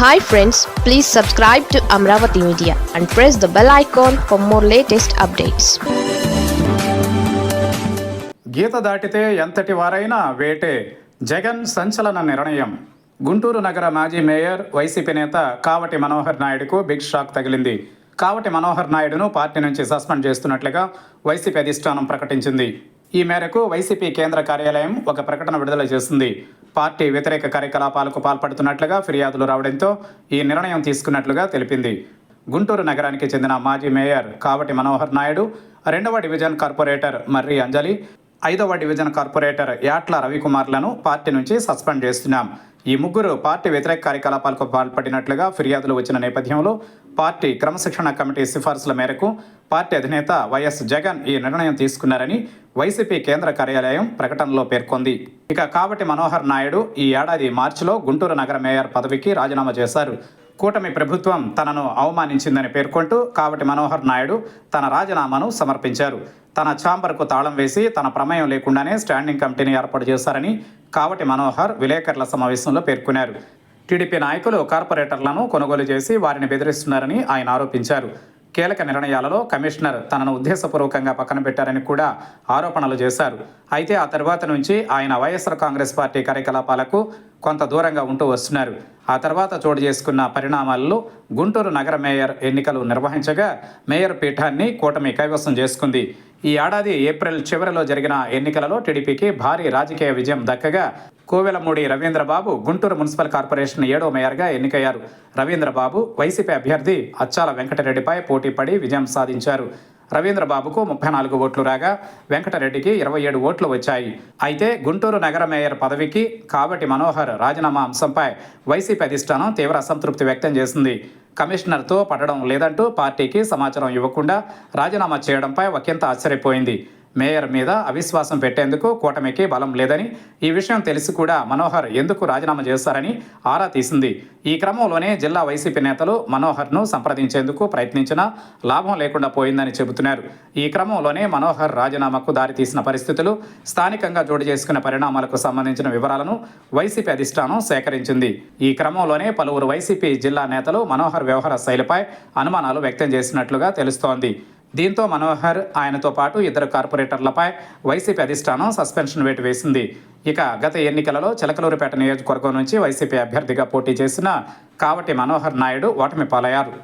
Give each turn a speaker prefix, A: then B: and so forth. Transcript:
A: Hi friends please subscribe to Amaravati media and press the bell icon for more latest updates
B: గీత దాటితే ఎంతటి వారైనా వేటే. జగన్ సంచలన నిర్ణయం. గుంటూరు నగర మాజీ మేయర్ వైసీపీ నేత కావటి మనోహర్ నాయుడుకు బిగ్ షాక్ తగిలింది. కావటి మనోహర్ నాయుడును పార్టీ నుంచి సస్పెండ్ చేస్తున్నట్లుగా వైసీపీ అధిష్టానం ప్రకటించింది. ఈ మేరకు వైసీపీ కేంద్ర కార్యాలయం ఒక ప్రకటన విడుదల చేసింది పార్టీ వ్యతిరేక కార్యకలాపాలకు పాల్పడుతున్నట్లుగా ఫిర్యాదులు రావడంతో ఈ నిర్ణయం తీసుకున్నట్లుగా తెలిపింది. గుంటూరు నగరానికి చెందిన మాజీ మేయర్ కావటి మనోహర్ నాయుడు రెండవ డివిజన్ కార్పొరేటర్ మర్రి అంజలి ఐదవ డివిజన్ కార్పొరేటర్ యాట్ల రవికుమార్లను పార్టీ నుంచి సస్పెండ్ చేస్తున్నాం. ఈ ముగ్గురు పార్టీ వ్యతిరేక కార్యకలాపాలకు పాల్పడినట్లుగా ఫిర్యాదులు వచ్చిన నేపథ్యంలో పార్టీ క్రమశిక్షణ కమిటీ సిఫార్సుల మేరకు పార్టీ అధినేత వైఎస్ జగన్ ఈ నిర్ణయం తీసుకున్నారని వైసీపీ కేంద్ర కార్యాలయం ప్రకటనలో పేర్కొంది. ఇక కాబట్టి మనోహర్ నాయుడు ఈ ఏడాది మార్చిలో గుంటూరు నగర మేయర్ పదవికి రాజీనామా చేశారు. కూటమి ప్రభుత్వం తనను అవమానించిందని పేర్కొంటూ కావటి మనోహర్ నాయుడు తన రాజీనామాను సమర్పించారు. తన ఛాంబర్కు తాళం వేసి తన ప్రమేయం లేకుండానే స్టాండింగ్ కమిటీని ఏర్పాటు చేశారని కావటి మనోహర్ విలేకరుల సమావేశంలో పేర్కొన్నారు. టీడీపీ నాయకులు కార్పొరేటర్లను కొనుగోలు చేసి వారిని బెదిరిస్తున్నారని ఆయన ఆరోపించారు. కీలక నిర్ణయాలలో కమిషనర్ తనను ఉద్దేశపూర్వకంగా పక్కన పెట్టారని కూడా ఆరోపణలు చేశారు. అయితే ఆ తర్వాత నుంచి ఆయన వైఎస్ఆర్ కాంగ్రెస్ పార్టీ కార్యకలాపాలకు కొంత దూరంగా ఉంటూ వస్తున్నారు. ఆ తర్వాత చోటు చేసుకున్న పరిణామాల్లో గుంటూరు నగర మేయర్ ఎన్నికలు నిర్వహించగా మేయర్ పీఠాన్ని కూటమి కైవసం చేసుకుంది. ఈ ఏడాది ఏప్రిల్ చివరిలో జరిగిన ఎన్నికలలో టీడీపీకి భారీ రాజకీయ విజయం దక్కగా కోవెలమూడి రవీంద్రబాబు గుంటూరు మున్సిపల్ కార్పొరేషన్ ఏడో మేయర్గా ఎన్నికయ్యారు. రవీంద్రబాబు వైసీపీ అభ్యర్థి అచ్చాల వెంకటరెడ్డిపై పోటీపడి విజయం సాధించారు. రవీంద్రబాబుకు ముప్పై నాలుగు ఓట్లు రాగా వెంకటరెడ్డికి ఇరవై ఏడు ఓట్లు వచ్చాయి. అయితే గుంటూరు నగర మేయర్ పదవికి కాబట్టి మనోహర్ రాజీనామా అంశంపై వైసీపీ అధిష్టానం తీవ్ర అసంతృప్తి వ్యక్తం చేసింది. కమిషనర్తో పడడం లేదంటూ పార్టీకి సమాచారం ఇవ్వకుండా రాజీనామా చేయడంపై ఒకంత ఆశ్చర్యపోయింది. మేయర్ మీద అవిశ్వాసం పెట్టేందుకు కూటమికి బలం లేదని ఈ విషయం తెలిసి కూడా మనోహర్ ఎందుకు రాజీనామా చేశారని ఆరా తీసింది. ఈ క్రమంలోనే జిల్లా వైసీపీ నేతలు మనోహర్ను సంప్రదించేందుకు ప్రయత్నించినా లాభం లేకుండా పోయిందని చెబుతున్నారు. ఈ క్రమంలోనే మనోహర్ రాజీనామాకు దారితీసిన పరిస్థితులు స్థానికంగా చోటు చేసుకున్న పరిణామాలకు సంబంధించిన వివరాలను వైసీపీ అధిష్టానం సేకరించింది. ఈ క్రమంలోనే పలువురు వైసీపీ జిల్లా నేతలు మనోహర్ వ్యవహార శైలిపై అనుమానాలు వ్యక్తం చేసినట్లుగా తెలుస్తోంది. దీంతో మనోహర్ ఆయనతో పాటు ఇద్దరు కార్పొరేటర్లపై వైసీపీ అధిష్టానం సస్పెన్షన్ వేటు వేసింది. ఇక గత ఎన్నికలలో చిలకలూరుపేట నియోజకవర్గం నుంచి వైసీపీ అభ్యర్థిగా పోటీ చేసిన కావటి మనోహర్ నాయుడు ఓటమి పాలయ్యారు